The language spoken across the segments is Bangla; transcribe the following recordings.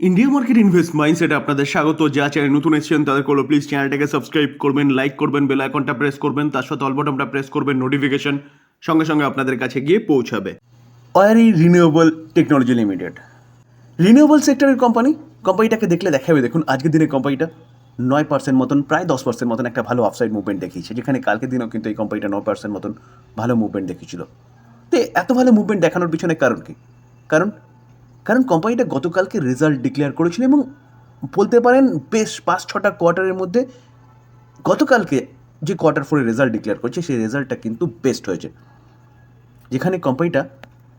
ইন্ডিয়া মার্কেট ইনভেস্ট মাইন্ডসেটে আপনাদের স্বাগত। যা চ্যানেল নতুন এসেছেন তাদের করল প্লিজ চ্যানেলটাকে সাবস্ক্রাইব করবেন লাইক করবেন বেল আইকনটা প্রেস করবেন, তার সাথে অল বটনটা প্রেস করবেন নোটিফিকেশন সঙ্গে সঙ্গে আপনাদের কাছে গিয়ে পৌঁছাবে। Waaree renewable technology limited renewable সেক্টরের কোম্পানি কোম্পানিটাকে দেখলে দেখাবে, দেখুন আজকের দিনে কোম্পানিটা নয় পার্সেন্ট মতন, প্রায় দশ পার্সেন্ট মতন একটা ভালো আপসাইড মুভমেন্ট দেখিয়েছে, যেখানে কালকের দিনেও কিন্তু এই কোম্পানিটা নয় পার্সেন্ট মতন ভালো মুভমেন্ট দেখিয়েছিল। তো এত ভালো মুভমেন্ট দেখানোর পিছনে কারণ কি? কারণ কারণ কোম্পানিটা গতকালকে রেজাল্ট ডিক্লেয়ার করেছিল এবং বলতে পারেন বেশ পাঁচ, ছটা কোয়ার্টারের মধ্যে গতকালকে যে কোয়ার্টার ফোরের রেজাল্ট ডিক্লেয়ার করছে, সেই রেজাল্টটা কিন্তু বেস্ট হয়েছে। যেখানে কোম্পানিটা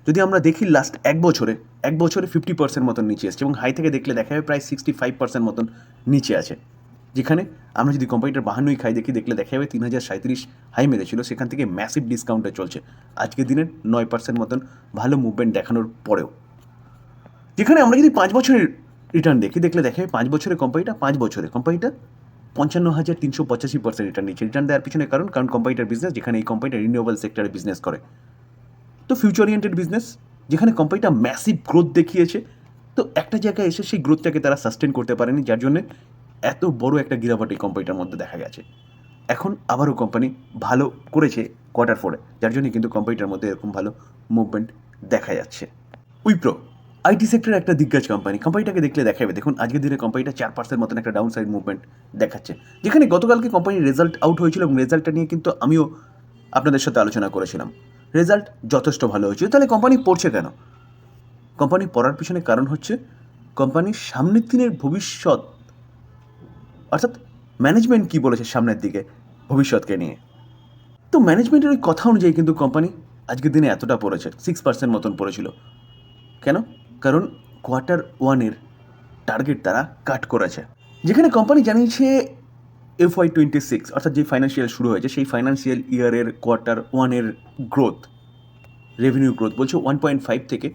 যদি আমরা দেখি লাস্ট এক বছরে এক বছরে ফিফটি পার্সেন্ট মতন নিচে এসছে এবং হাই থেকে দেখলে দেখা যাবে প্রায় সিক্সটি ফাইভ পার্সেন্ট মতন নিচে আছে। যেখানে আমরা যদি কোম্পানিটার বাহান্নই খাই দেখি, দেখলে দেখা যাবে তিন হাজার সাঁত্রিশ হাই মেরেছিল। সেখান থেকে ম্যাসিভ ডিসকাউন্টে চলছে। আজকের দিনের নয় পার্সেন্ট মতন ভালো মুভমেন্ট দেখানোর পরেও। যেখানে আমরা যদি পাঁচ বছরের রিটার্ন দেখি, দেখলে দেখে পাঁচ বছরের কোম্পানিটা পাঁচ বছরে কোম্পানিটা পঞ্চান্ন হাজার তিনশো পঁচাশি পার্সেন্ট রিটার্ন নিচ্ছে। রিটার্ন দেওয়ার পিছনে কারণ কারণ কোম্পানিটার বিজনেস যেখানে এই কোম্পানিটা রিনিউয়েবল সেক্টরে বিজনেস করে। তো ফিউচার ওরিয়েন্টেড বিজনেস যেখানে কোম্পানিটা ম্যাসিভ গ্রোথ দেখিয়েছে, তো একটা জায়গায় এসে সেই গ্রোথটাকে তারা সাস্টেন করতে পারেনি, যার জন্য এত বড় একটা গিরাবট এই কোম্পানিটার মধ্যে দেখা গেছে। এখন আবারও কোম্পানি ভালো করেছে কোয়ার্টার ফোরে যার জন্য কিন্তু কোম্পানিটার মধ্যে এরকম ভালো মুভমেন্ট দেখা যাচ্ছে। উইপ্রো আইটি সেক্টরের একটা দিগ্গজ কোম্পানি কোম্পানিটাকে দেখলে দেখাবে দেখুন, আজকের দিনে কোম্পানিটা চার পার্সেন্ট মতন একটা ডাউন সাইড মুভমেন্ট দেখাচ্ছে। যেখানে গতকালকে কোম্পানির রেজাল্ট আউট হয়েছিল এবং রেজাল্টটা নিয়ে কিন্তু আমিও আপনাদের সাথে আলোচনা করেছিলাম। রেজাল্ট যথেষ্ট ভালো হয়েছিল। তাহলে কোম্পানি পড়ছে কেন? কোম্পানি পড়ার পিছনে কারণ হচ্ছে কোম্পানির সামনের দিনের ভবিষ্যৎ, অর্থাৎ ম্যানেজমেন্ট কী বলেছে সামনের দিকে, ভবিষ্যৎকে নিয়ে। তো ম্যানেজমেন্টের ওই কথা অনুযায়ী কিন্তু কোম্পানি আজকের দিনে এতটা পড়েছে সিক্স পার্সেন্ট মতন পড়েছিল। কেন? কারণ কোয়ার্টার ওয়ানের টার্গেট তারা কাট করেছে। যেখানে কোম্পানি জানিয়েছে এফ ওয়াই টোয়েন্টি সিক্স অর্থাৎ যে ফাইন্যান্সিয়াল শুরু হয়েছে, সেই ফাইন্যান্সিয়াল ইয়ারের কোয়ার্টার ওয়ানের গ্রোথ রেভিনিউ গ্রোথ বলছে ওয়ান পয়েন্ট ফাইভ থেকে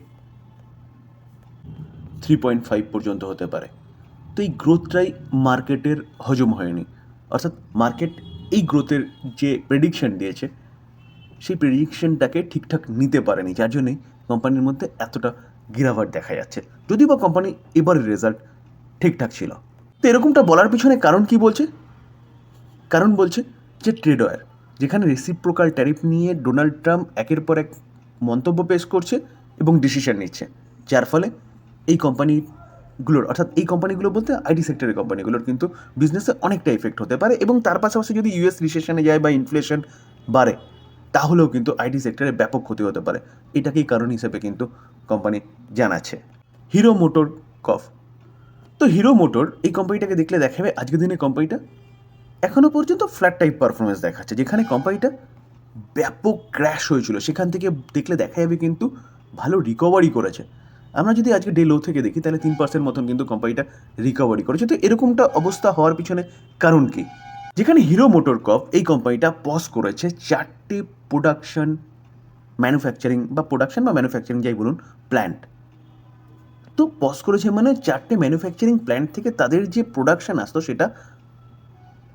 থ্রি পয়েন্ট ফাইভ পর্যন্ত হতে পারে। তো এই গ্রোথটাই মার্কেটের হজম হয়নি। অর্থাৎ মার্কেট এই গ্রোথের যে প্রেডিকশন দিয়েছে, সেই প্রেডিকশনটাকে ঠিকঠাক নিতে পারেনি। যার জন্যই কোম্পানির মধ্যে এতটা গিরাভাট দেখা যাচ্ছে। যদিও বা কোম্পানি এবারের রেজাল্ট ঠিকঠাক ছিল। তো এরকমটা বলার পিছনে কারণ কি বলছে? কারণ বলছে যে ট্রেড ওয়ার যেখানে রেসিপ্রোকাল ট্যারিফ নিয়ে ডোনাল্ড ট্রাম্প একের পর এক মন্তব্য পেশ করছে এবং ডিসিশন নিচ্ছে। যার ফলে এই কোম্পানিগুলোর অর্থাৎ এই কোম্পানিগুলো বলতে আইটি সেক্টরের কোম্পানিগুলোর কিন্তু বিজনেসে অনেকটা এফেক্ট হতে পারে এবং তার পাশাপাশি যদি ইউএস রিসেশনে যায় বা ইনফ্লেশন বাড়ে তাহলেও কিন্তু আইটি সেক্টরে ব্যাপক ক্ষতি হতে পারে। এটাকেই কারণ হিসেবে কিন্তু কোম্পানি জানাচ্ছে। হিরো মোটর কফ। তো হিরো মোটর, এই কোম্পানিটাকে দেখলে দেখাবে আজকের দিনে কোম্পানিটা? এখনও পর্যন্ত ফ্ল্যাট টাইপ পারফরমেন্স দেখাচ্ছে, যেখানে কোম্পানিটা ব্যাপক ক্র্যাশ হয়েছিল। সেখান থেকে দেখলে দেখা যাবে কিন্তু ভালো রিকভারি করেছে। আমরা যদি আজকে ডে লো থেকে দেখি, তাহলে তিন পার্সেন্ট মতন কিন্তু কোম্পানিটা রিকভারি করেছে। তো এরকমটা অবস্থা হওয়ার পিছনে কারণ কি? যেখানে হিরো মোটর কপ এই কোম্পানিটা পজ করেছে চারটি প্রোডাকশন ম্যানুফ্যাকচারিং বা প্রোডাকশন বা ম্যানুফ্যাকচারিং যাই বলুন প্ল্যান্ট তো পজ করেছে মানে চারটে ম্যানুফ্যাকচারিং প্ল্যান্ট থেকে তাদের যে প্রোডাকশন আসতো সেটা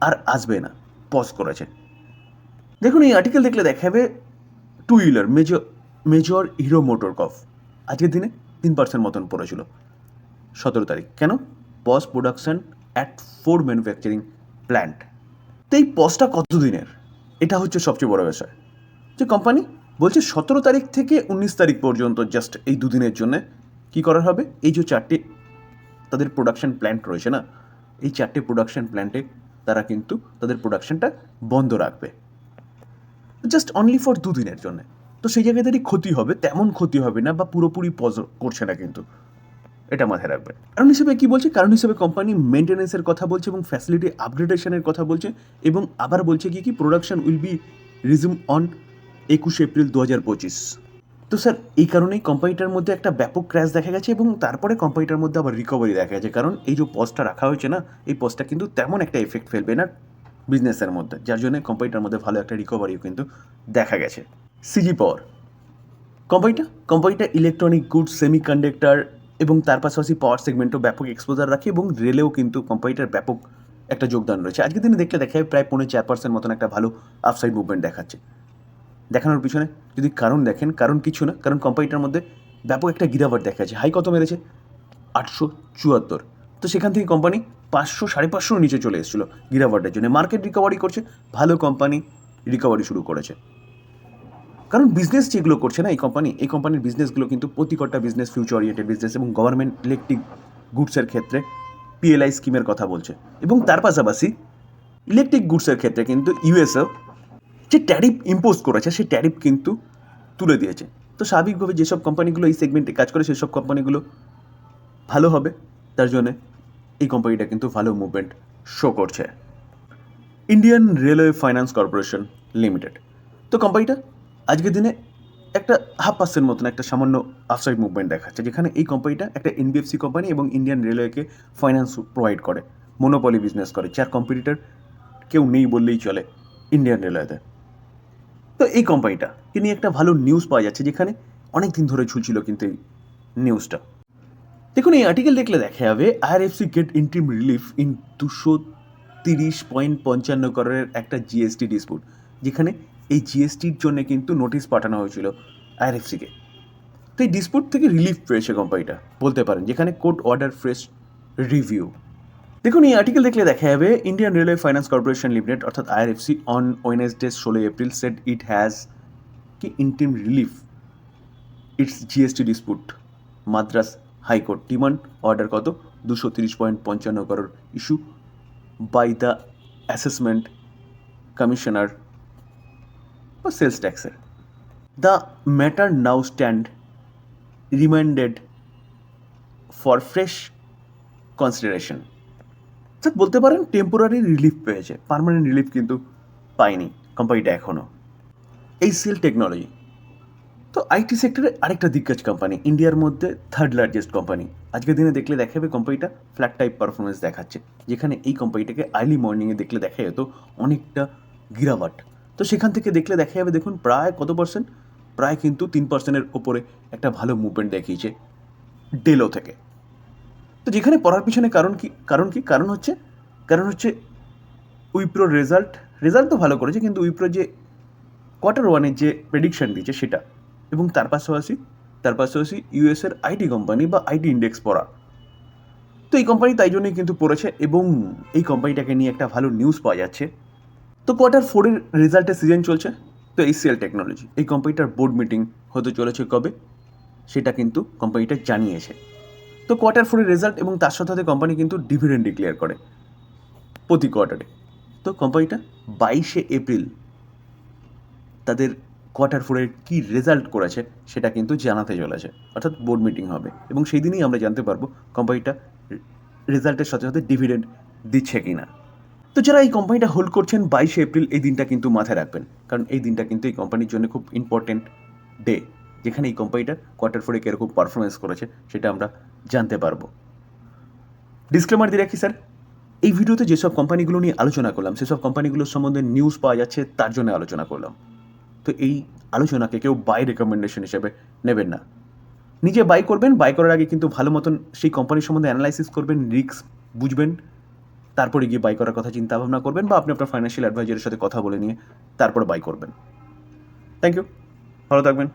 আর আসবে না পজ করেছে। দেখুন, এই আর্টিকেল দেখলে দেখাবে two wheeler major major Hero MotoCorp আজকের দিনে তিন পার্সেন্ট মতন পড়েছিল। সতেরো তারিখ। কেন? Pause production at four manufacturing plant এই পজটা কত দিনের এটা হচ্ছে সবচেয়ে বড় বিষয়। যে কোম্পানি বলছে সতেরো তারিখ থেকে উনিশ তারিখ পর্যন্ত জাস্ট এই দুদিনের জন্য কি করা হবে? এই যে চারটে তাদের প্রোডাকশন প্ল্যান্ট রয়েছে না, এই চারটে প্রোডাকশন প্ল্যান্টে তারা কিন্তু তাদের প্রোডাকশনটা বন্ধ রাখবে। জাস্ট অনলি ফর দুদিনের জন্য। তো সেই জায়গায় তারই ক্ষতি হবে, তেমন ক্ষতি হবে না বা পুরোপুরি পজ করছে না কিন্তু। এটা মাথায় রাখবে কারণ হিসেবে কি বলছে? কারণ হিসেবে কোম্পানি মেনটেন্যান্সের কথা বলছে এবং ফ্যাসিলিটি আপগ্রেডেশনের কথা বলছে এবং আবার বলছে কি কি production will be resume on একুশে এপ্রিল দু হাজার পঁচিশ। তো স্যার এই কারণেই কোম্পানিটার মধ্যে একটা ব্যাপক ক্র্যাশ দেখা গেছে এবং তারপরে কোম্পানিটার মধ্যে আবার রিকভারি দেখা গেছে। কারণ এই যে পজটা রাখা হয়েছে না, এই পজটা কিন্তু তেমন একটা এফেক্ট ফেলবে না বিজনেসের মধ্যে। যার জন্য কোম্পানিটার মধ্যে ভালো একটা রিকভারিও কিন্তু দেখা গেছে। সিজি পাওয়ার কোম্পানিটা কোম্পানিটা ইলেকট্রনিক গুডস সেমি কন্ডাক্টর এবং তার পাশাপাশি পাওয়ার সেগমেন্টও ব্যাপক এক্সপোজার রাখে এবং রেলেও কিন্তু কোম্পানিটার ব্যাপক একটা যোগদান রয়েছে। আজকের দিনে দেখলে দেখা যায় প্রায় পৌনে চার পার্সেন্ট মতন একটা ভালো আপসাইড মুভমেন্ট দেখাচ্ছে। দেখানোর পিছনে যদি কারণ দেখেন, কারণ কিছু না, কারণ কোম্পানিটার মধ্যে ব্যাপক একটা গিরাবার দেখা যাচ্ছে হাই কত মেরেছে? আটশো চুয়াত্তর। তো সেখান থেকে কোম্পানি পাঁচশো, সাড়ে পাঁচশোর নিচে চলে এসেছিল গিরাবাটের জন্য। মার্কেট রিকভারি করছে, ভালো কোম্পানি রিকভারি শুরু করেছে। কারণ বিজনেস যেগুলো করছে না এই কোম্পানি এই কোম্পানির বিজনেসগুলো কিন্তু প্রতি কটা বিজনেস ফিউচার ওরিয়েন্টেড বিজনেস এবং গভর্নমেন্ট ইলেকট্রিক গুডসের ক্ষেত্রে পিএলআই স্কিমের কথা বলছে। এবং তার পাশাপাশি ইলেকট্রিক গুডসের ক্ষেত্রে কিন্তু ইউএসও যে ট্যারিফ ইম্পোজ করেছে, সেই ট্যারিফ কিন্তু তুলে দিয়েছে। তো স্বাভাবিকভাবে যেসব কোম্পানিগুলো এই সেগমেন্টে কাজ করে, সেসব কোম্পানিগুলো ভালো হবে। তার জন্যে এই কোম্পানিটা কিন্তু ভালো মুভমেন্ট শো করছে। Indian railway finance corporation limited তো কোম্পানিটা আজকের দিনে একটা হাফ পার্সেন্ট মতন একটা সামান্য আফসাইড মুভমেন্ট দেখাচ্ছে, যেখানে এই কোম্পানিটা একটা এনবিএফসি কোম্পানি এবং ইন্ডিয়ান রেলওয়েকে ফাইন্যান্স প্রোভাইড করে মনোপলি বিজনেস করে, যার কম্পিটিটার কেউ নেই বললেই চলে ইন্ডিয়ান রেলওয়েতে তো। এই কোম্পানিটাকে নিয়ে একটা ভালো নিউজ পাওয়া যাচ্ছে, যেখানে অনেক দিন ধরে ঝুলছিল কিন্তু এই নিউজটা দেখুন, এই আর্টিকেল দেখলে দেখা যাবে IRFC get interim relief in দুশো তিরিশ পয়েন্ট পঞ্চান্ন করোড়ের একটা জিএসটি ডিসপুট যেখানে এই জিএসটির জন্য কিন্তু নোটিশ পাঠানো হয়েছিল আইআরএফসিকে তো এই ডিসপুট থেকে রিলিফ পেয়েছে কোম্পানিটা বলতে পারেন, যেখানে কোর্ট অর্ডার ফ্রেশ রিভিউ দেখুন, এই আর্টিকেল দেখলে দেখা যাবে Indian railway finance corporation limited অর্থাৎ আইআরএফসি অন ওয়েনেসডে ষোলোই এপ্রিল সেট ইট হ্যাজ কি interim relief its GST dispute Madras high court demand order কত? দুশো তিরিশ পয়েন্ট পঞ্চান্ন crore issue by the assessment commissioner বা সেলস ট্যাক্সের the matter now stand remanded for fresh consideration sir বলতে পারেন টেম্পোরারি রিলিফ পেয়েছে পার্মানেন্ট রিলিফ কিন্তু পায়নি কোম্পানিটা এখনও এই সেল টেকনোলজি তো আইটি সেক্টরে আরেকটা দিগ্গজ কোম্পানি ইন্ডিয়ার মধ্যে থার্ড লার্জেস্ট কোম্পানি আজকের দিনে দেখলে দেখা যাবে কোম্পানিটা ফ্ল্যাট টাইপ পারফরমেন্স দেখাচ্ছে, যেখানে এই কোম্পানিটাকে আর্লি মর্নিংয়ে দেখলে দেখা যেত অনেকটা গিরাবাট তো সেখান থেকে দেখলে দেখা যাবে, দেখুন প্রায় কত পার্সেন্ট প্রায় কিন্তু তিন পার্সেন্টের ওপরে একটা ভালো মুভমেন্ট দেখিয়েছে ডেলো থেকে। তো যেখানে পড়ার পিছনে কারণ কি কারণ কি? কারণ হচ্ছে কারণ হচ্ছে উইপ্রোর রেজাল্ট রেজাল্ট তো ভালো করেছে, কিন্তু উইপ্রো যে কোয়ার্টার ওয়ানের যে প্রেডিকশন দিয়েছে সেটা এবং তার পাশাপাশি তার পাশাপাশি ইউএসের আইটি কোম্পানি বা আইটি ইন্ডেক্স পড়া। তো এই কোম্পানি তাই জন্যই কিন্তু পড়েছে এবং এই কোম্পানিটাকে নিয়ে একটা ভালো নিউজ পাওয়া যাচ্ছে। তো কোয়ার্টার ফোরের রেজাল্টের সিজন চলছে, তো এই সিএল টেকনোলজি এই কোম্পানিটার বোর্ড মিটিং হতে চলেছে কবে? সেটা কিন্তু কোম্পানিটা জানিয়েছে। তো কোয়ার্টার ফোরের রেজাল্ট এবং তার সাথে সাথে কোম্পানি কিন্তু ডিভিডেন্ড ডিক্লেয়ার করে প্রতি কোয়ার্টারে তো কোম্পানিটা বাইশে এপ্রিল তাদের কোয়ার্টার ফোরের কী রেজাল্ট করেছে সেটা কিন্তু জানাতে চলেছে, অর্থাৎ বোর্ড মিটিং হবে। এবং সেই দিনই আমরা জানতে পারব কোম্পানিটা রেজাল্টের সাথে সাথে ডিভিডেন্ড দিচ্ছে কি না তো যারা এই কোম্পানিটা হোল্ড করছেন, বাইশে এপ্রিল এই দিনটা কিন্তু মাথায় রাখবেন। কারণ এই দিনটা কিন্তু এই কোম্পানির জন্য খুব ইম্পর্টেন্ট ডে যেখানে এই কোম্পানিটা কোয়ার্টার ফোরে কীরকম পারফরমেন্স করেছে, সেটা আমরা জানতে পারব। ডিসক্লেমার দিয়ে রাখি স্যার এই ভিডিওতে যেসব কোম্পানিগুলো নিয়ে আলোচনা করলাম, সেসব কোম্পানিগুলোর সম্বন্ধে নিউজ পাওয়া যাচ্ছে, তার জন্য আলোচনা করলাম। তো এই আলোচনাকে কেউ বাই রেকমেন্ডেশন হিসেবে নেবেন না। নিজে বাই করবেন বাই করার আগে কিন্তু ভালো মতন সেই কোম্পানির সম্বন্ধে অ্যানালাইসিস করবেন রিস্ক বুঝবেন তারপরে গিয়ে বাই করার কথা চিন্তা ভাবনা করবেন বা আপনি আপনার ফাইন্যান্সিয়াল অ্যাডভাইজারের সাথে কথা বলে নিয়ে তারপরে বাই করবেন। থ্যাংক ইউ ভালো থাকবেন।